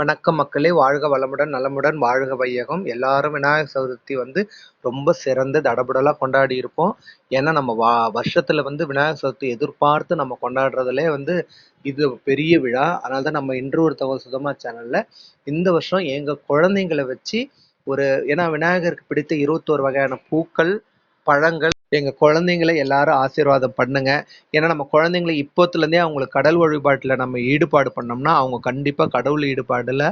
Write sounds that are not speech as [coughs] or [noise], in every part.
வணக்கம் மக்களே வாழ்க வளமுடன் நலமுடன் வாழ்க வையகம். எல்லாரும் விநாயகர் சதுர்த்தி வந்து ரொம்ப சிறந்து தடபுடலாக கொண்டாடி இருப்போம். ஏன்னா நம்ம வா வருஷத்தில் வந்து விநாயகர் சதுர்த்தி எதிர்பார்த்து நம்ம கொண்டாடுறதுலே வந்து இது பெரிய விழா. அதனால தான் நம்ம இன்று ஒரு தகவல் சுதமா சேனலில். இந்த வருஷம் எங்கள் குழந்தைங்களை வச்சு ஒரு ஏன்னா விநாயகருக்கு பிடித்த இருபத்தோரு வகையான பூக்கள் பழங்கள் எங்கள் குழந்தைங்களை எல்லாரும் ஆசீர்வாதம் பண்ணுங்க. ஏன்னா நம்ம குழந்தைங்களை இப்போத்துல இருந்தே அவங்களுக்கு கடல் வழிபாட்டில் நம்ம ஈடுபாடு பண்ணோம்னா அவங்க கண்டிப்பாக கடவுள் ஈடுபாடில்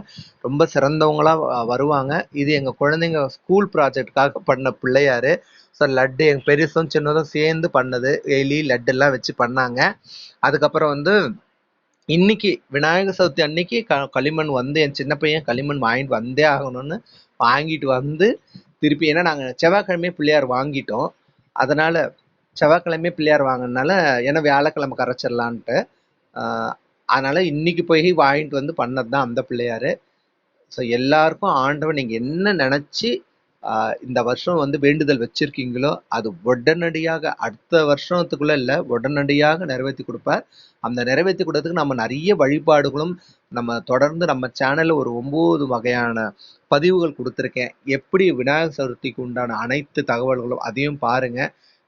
ரொம்ப சிறந்தவங்களா வருவாங்க. இது எங்கள் குழந்தைங்க ஸ்கூல் ப்ராஜெக்டுக்காக பண்ண பிள்ளையாரு. ஸோ லட்டு எங்கள் பெருசும் சின்னதும் சேர்ந்து பண்ணது. எலி லட்டெல்லாம் வச்சு பண்ணாங்க. அதுக்கப்புறம் வந்து இன்னைக்கு விநாயகர் சதுர்த்தி அன்னைக்கு க களிமண் வந்து என் சின்ன பையன் களிமண் வாங்கிட்டு வந்தே ஆகணும்னு வாங்கிட்டு வந்து திருப்பி ஏன்னா நாங்கள் செவ்வாய்க்கிழமையே பிள்ளையார் வாங்கிட்டோம். அதனால் செவ்வாய்க்கிழமையே பிள்ளையார் வாங்கினால ஏன்னா வியாழக்கிழமை கரைச்சிடலான்ட்டு அதனால் இன்றைக்கி இன்னைக்கு போய் வாங்கிட்டு வந்து பண்ணது தான் அந்த பிள்ளையார். ஸோ எல்லாருக்கும் ஆண்டவன் நீங்கள் என்ன நினச்சி இந்த வருஷம் வந்து வேண்டுதல் வச்சிருக்கீங்களோ அது உடனடியாக அடுத்த வருஷத்துக்குள்ள இல்லை உடனடியாக நிறைவேற்றி கொடுப்பார். அந்த நிறைவேற்றி கொடுத்ததுக்கு நம்ம நிறைய வழிபாடுகளும் நம்ம தொடர்ந்து நம்ம சேனலில் ஒரு ஒம்பது வகையான பதிவுகள் கொடுத்துருக்கேன். எப்படி விநாயகர் சதுர்த்திக்கு உண்டான அனைத்து தகவல்களும் அதையும் பாருங்க.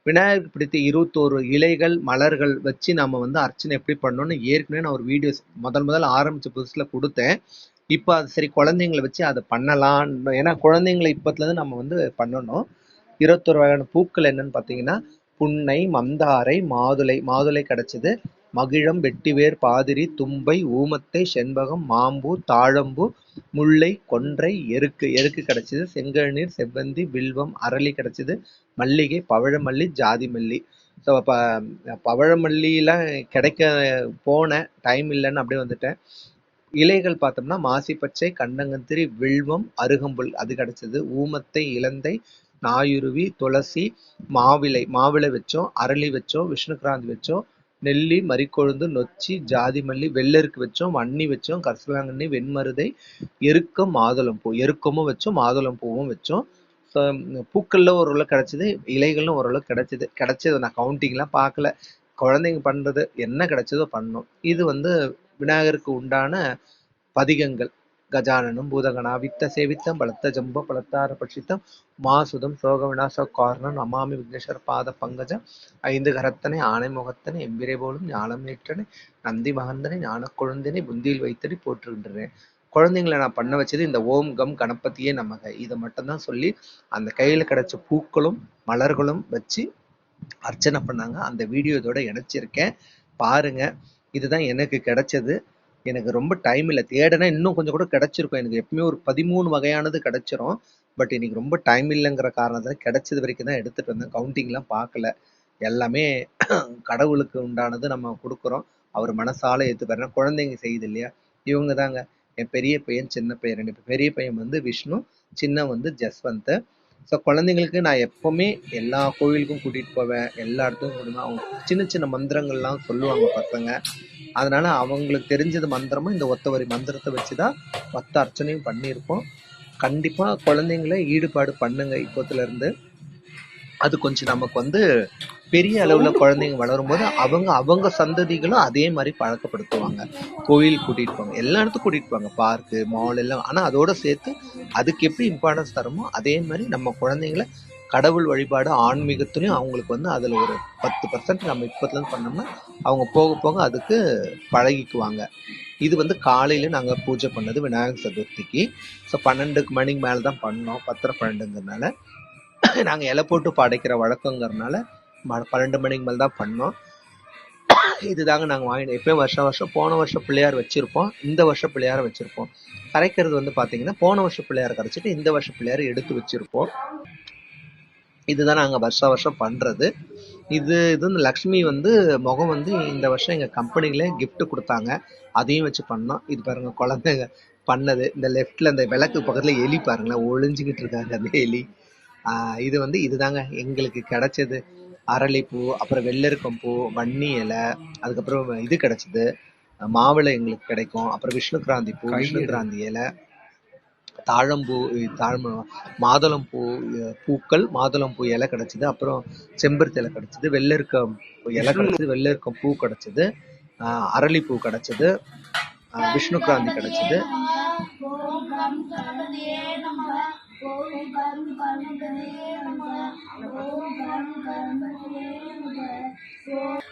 விநாயகர் பிடித்த இருபத்தோரு இலைகள் மலர்கள் வச்சு நம்ம வந்து அர்ச்சனை எப்படி பண்ணணும்னு ஏற்கனவே நான் ஒரு வீடியோஸ் முதல் முதல் ஆரம்பிச்ச புதுசில் கொடுத்தேன். இப்போ அது சரி குழந்தைங்களை வச்சு அதை பண்ணலாம். ஏன்னா குழந்தைங்களை இப்போத்துலேருந்து நம்ம வந்து பண்ணணும். இருபத்தொரு வகையான பூக்கள் என்னன்னு பார்த்தீங்கன்னா புன்னை மந்தாரை மாதுளை. மாதுளை கிடைச்சது மகிழம் வெட்டிவேர் பாதிரி தும்பை ஊமத்தை செண்பகம் மாம்பூ தாழம்பூ முல்லை கொன்றை எருக்கு. எருக்கு கிடைச்சிது செங்கழநீர் செவ்வந்தி வில்வம் அரளி கிடைச்சிது மல்லிகை பவழமல்லி ஜாதி மல்லி ஸோ ப பவழமல்லிலாம் கிடைக்க போனேன் டைம் இல்லைன்னு அப்படியே வந்துட்டேன். இலைகள் பார்த்தோம்னா மாசி பச்சை கண்டங்கத்திரி வில்வம் அருகம்புல். அது கிடைச்சது. ஊமத்தை இலந்தை நாயுருவி துளசி மாவிலை மாவிலை வச்சோம் அரளி வச்சோம் விஷ்ணுகிராந்தி வச்சோம் நெல்லி மரிக்கொழுந்து நொச்சி ஜாதி மல்லி வெள்ளருக்கு வச்சோம் வன்னி வச்சோம் கரிசலாங்கண்ணி வெண்மருதை எருக்கம் மாதுளம் பூ. எருக்கமும் வச்சோம் மாதுளம்பூவும் வச்சோம். ஸோ பூக்கள்ல ஓரளவு கிடைச்சது இலைகளும் ஓரளவு கிடைச்சது. கிடைச்சது நான் கவுண்டிங்லாம் பார்க்கல. குழந்தைங்க பண்றது என்ன கிடைச்சதோ பண்ணோம். இது வந்து விநாயகருக்கு உண்டான பதிகங்கள். கஜானனம் பூதகணா வித்த சேவித்தம் பலத்த ஜம்ப பலத்தார பட்சித்தம் மாசுதம் சோக விநாச காரணம் அமாமி விக்னேஸ்வர பாத பங்கஜம் ஐந்து கரத்தனை ஆனை முகத்தனை எம்பிரை போலும் ஞானம் ஏற்றனை நந்தி மகந்தனை ஞான கொழுந்தினை புந்தியில் வைத்தடி போற்றுகின்றேன். குழந்தைங்களை நான் பண்ண வச்சது இந்த ஓம் கம் கணபதியே நமக. இதை மட்டும்தான் சொல்லி அந்த கையில கிடைச்ச பூக்களும் மலர்களும் வச்சு அர்ச்சனை பண்ணாங்க. அந்த வீடியோ இதோட இணைச்சிருக்கேன். பாருங்க. இதுதான் எனக்கு கிடைச்சது. எனக்கு ரொம்ப டைம் இல்லை. தேடனா இன்னும் கொஞ்சம் கூட கிடைச்சிருக்கும். எனக்கு எப்பவுமே ஒரு பதிமூணு வகையானது கிடைச்சிரும். பட் இன்னைக்கு ரொம்ப டைம் இல்லைங்கிற காரணத்தில் கிடைச்சது வரைக்கும் தான் எடுத்துட்டு வந்தேன். கவுண்டிங்லாம் பார்க்கல. எல்லாமே [clears throat] கடவுளுக்கு உண்டானது நம்ம கொடுக்குறோம். அவர் மனசால ஏற்றுப்பாரு குழந்தைங்க செய்யுது இல்லையா? இவங்க தாங்க. என் பெரிய பையன் சின்ன பையன் ரெண்டு பெரிய பையன் வந்து விஷ்ணு சின்ன வந்து ஜஸ்வந்த். ஸோ குழந்தைங்களுக்கு நான் எப்போவுமே எல்லா கோவிலுக்கும் கூட்டிகிட்டு போவேன். எல்லா இடத்துக்கும் கூட்டிட்டு அவங்க சின்ன சின்ன மந்திரங்கள்லாம் சொல்லுவாங்க பசங்க. அதனால் அவங்களுக்கு தெரிஞ்சது மந்திரமும் இந்த ஒத்தவரி மந்திரத்தை வச்சு தான் மற்ற அர்ச்சனையும் பண்ணியிருப்போம். கண்டிப்பாக குழந்தைங்கள ஈடுபாடு பண்ணுங்கள் இப்போத்துலேருந்து. இருந்து அது கொஞ்சம் நமக்கு வந்து பெரிய அளவுல குழந்தைங்க வளரும் போது அவங்க அவங்க சந்ததிகளும் அதே மாதிரி பழக்கப்படுத்துவாங்க. கோயில் கூட்டிட்டு போவாங்க எல்லா இடத்துக்கும் கூட்டிட்டு போவாங்க பார்க்கு மால் எல்லாம். ஆனா அதோட சேர்த்து அதுக்கு எப்படி இம்பார்ட்டன்ஸ் தரமோ அதே மாதிரி நம்ம குழந்தைங்கள கடவுள் வழிபாடு ஆன்மீகத்திலையும் அவங்களுக்கு வந்து அதுல ஒரு பத்து பர்சன்ட் நம்ம இப்பத்துல இருந்து பண்ணோம்னா அவங்க போக போக அதுக்கு பழகிக்குவாங்க. இது வந்து காலையில நாங்க பூஜை பண்ணது விநாயகர் சதுர்த்திக்கு. ஸோ பன்னெண்டுக்கு மணிக்கு மேலே தான் பண்ணோம். பத்தரை பன்னெண்டுங்கிறதுனால [coughs] நாங்க இலை போட்டு படைக்கிற வழக்கங்கிறதுனால ம- பன்னெண்டு மணிக்கு மேல தான் பண்ணோம். [coughs] இதுதாங்க நாங்க வாங்கினோம் எப்பயும் வருஷம் வருஷம் போன வருஷம் பிள்ளையார் வச்சிருப்போம். இந்த வருஷம் பிள்ளையார வச்சிருப்போம். கரைக்கிறது வந்து பாத்தீங்கன்னா போன வருஷம் பிள்ளையார் கரைச்சிட்டு இந்த வருஷம் பிள்ளையார் எடுத்து வச்சிருப்போம். இதுதான் நாங்க வருஷம் வருஷம் பண்றது. இது இது வந்து லக்ஷ்மி வந்து முகம் வந்து இந்த வருஷம் எங்க கம்பெனில கிஃப்ட் கொடுத்தாங்க. அதையும் வச்சு பண்ணோம். இது பாருங்க குழந்தைங்க பண்ணது. இந்த லெஃப்ட்ல இந்த விளக்கு பக்கத்துல எலி பாருங்களேன் ஒழிஞ்சிக்கிட்டு இருக்காங்க அந்த எலி. இது வந்து இதுதாங்க. எங்களுக்கு கிடைச்சது அரளிப்பூ அப்புறம் வெள்ளரிக்கம் பூ வன்னி இலை அதுக்கப்புறம் இது கிடைச்சது. மாவிளை எங்களுக்கு கிடைக்கும். அப்புறம் விஷ்ணுகிராந்தி பூ விஷ்ணுகிராந்தி இலை தாழம்பூ தாழம்பூ மாதுளம்பூ பூக்கள் மாதுளம்பூ இலை கிடைச்சது. அப்புறம் செம்பருத்தி இலை கிடைச்சது. வெள்ளரிக்கம் இலை கிடைச்சது. வெள்ளரிக்கம் பூ கிடைச்சது. அரளிப்பூ கிடைச்சது. விஷ்ணுகிராந்தி கிடைச்சது. Om Garum Karma Jena Om Garum Karma Jena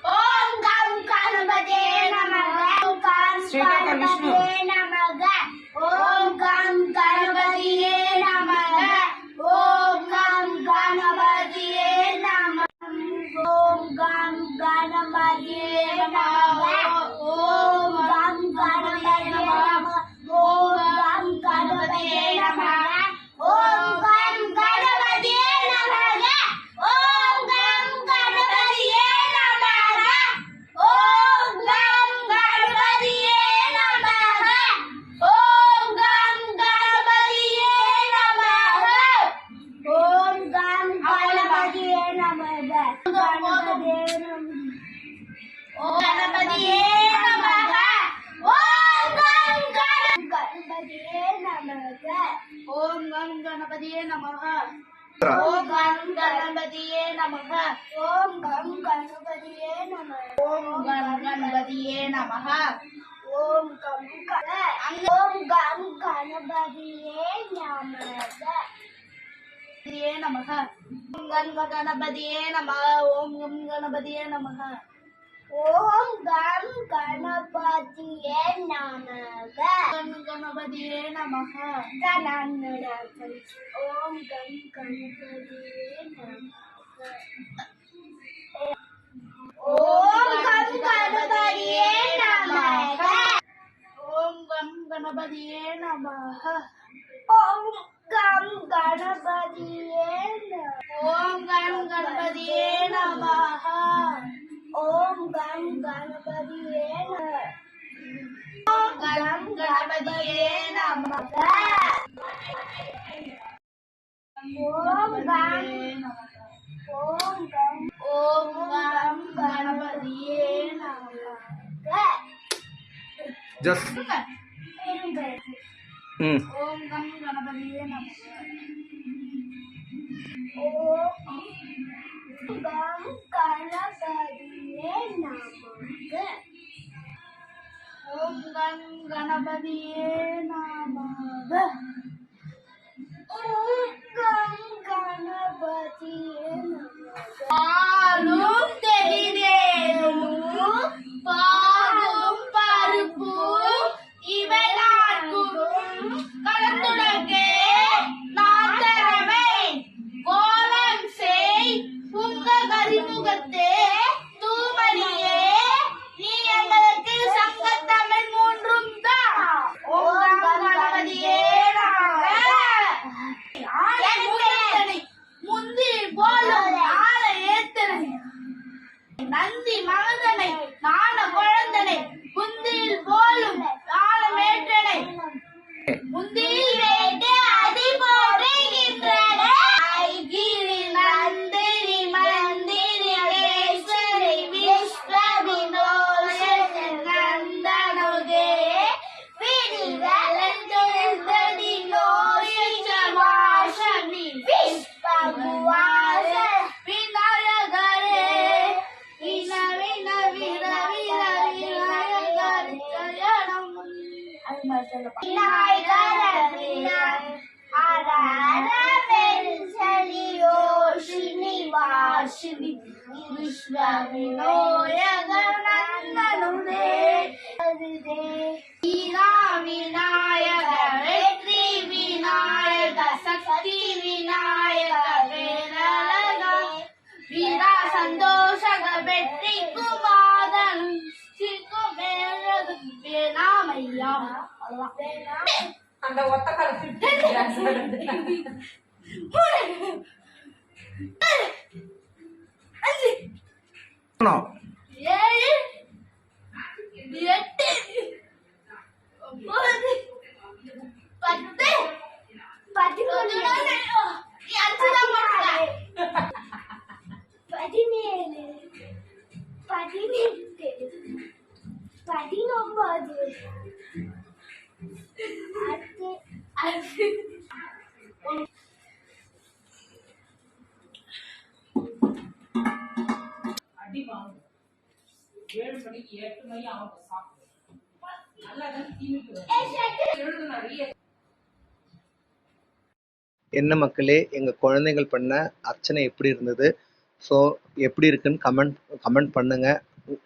Om Garum Karma Jena Om Garum ஓம் கம் கணபதியே நமக. ஓம் கம் கணபதியே நமக. ஓம் கம் கணபதியே நமக. ஓம் கம் கணபதியே நமக. ஓம் கம் ஓம் கம் கணபதியே நமக. நமக. ஓம் கண் கணபதியே நமக. ஓம் கம் கணபதியே நமக. ஓம் கம் கணபதியே நமக. கண் கணபதியே நமக. ஓம் கம் கணபதியே நமக. ஓம் கம் கணபதியே நமக. ஓம் கம் கணபதியே நமக. ओम गम ओम गम ओम गम गणपतिये नमः जस्ट ओम गम गणपतिये नमः ओम गम கம் கணபதியே நமக. ஓம் கணபதியே நமக. Krishna, we know ada water kali sih. Hore. No. Ye. Ye. Bodi. Pati ko no no. Ya chuda. Pati ni. Pati. நல்லா என்ன மக்களே எங்கள் குழந்தைகள் பண்ண அர்ச்சனை எப்படி இருந்தது? ஸோ எப்படி இருக்குன்னு கமெண்ட் கமெண்ட் பண்ணுங்கள்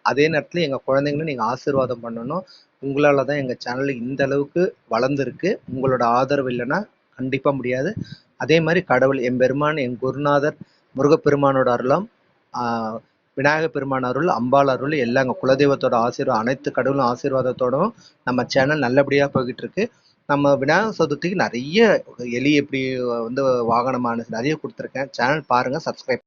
அதே நேரத்தில் எங்கள் குழந்தைங்களும் நீங்கள் ஆசீர்வாதம் பண்ணணும். உங்களால் தான் எங்கள் சேனல் இந்த அளவுக்கு வளர்ந்துருக்கு. உங்களோட ஆதரவு இல்லைன்னா கண்டிப்பாக முடியாது. அதே மாதிரி கடவுள் என் பெருமான் என் குருநாதர் முருகப்பெருமானோட அருளாம் விநாயக விநாயகர் பெருமான் அருள் அம்பாள் அருள் எல்லாங்க குலதெய்வத்தோட ஆசீர்வாதம் அனைத்து கடவுளும் ஆசீர்வாதத்தோடும் நம்ம சேனல் நல்லபடியாக போய்கிட்டு இருக்கு நம்ம விநாயகர் சதுர்த்திக்கு நிறைய எலி எப்படி வந்து வாகனமான நிறைய கொடுத்துருக்கேன். சேனல் பாருங்கள் சப்ஸ்கிரைப்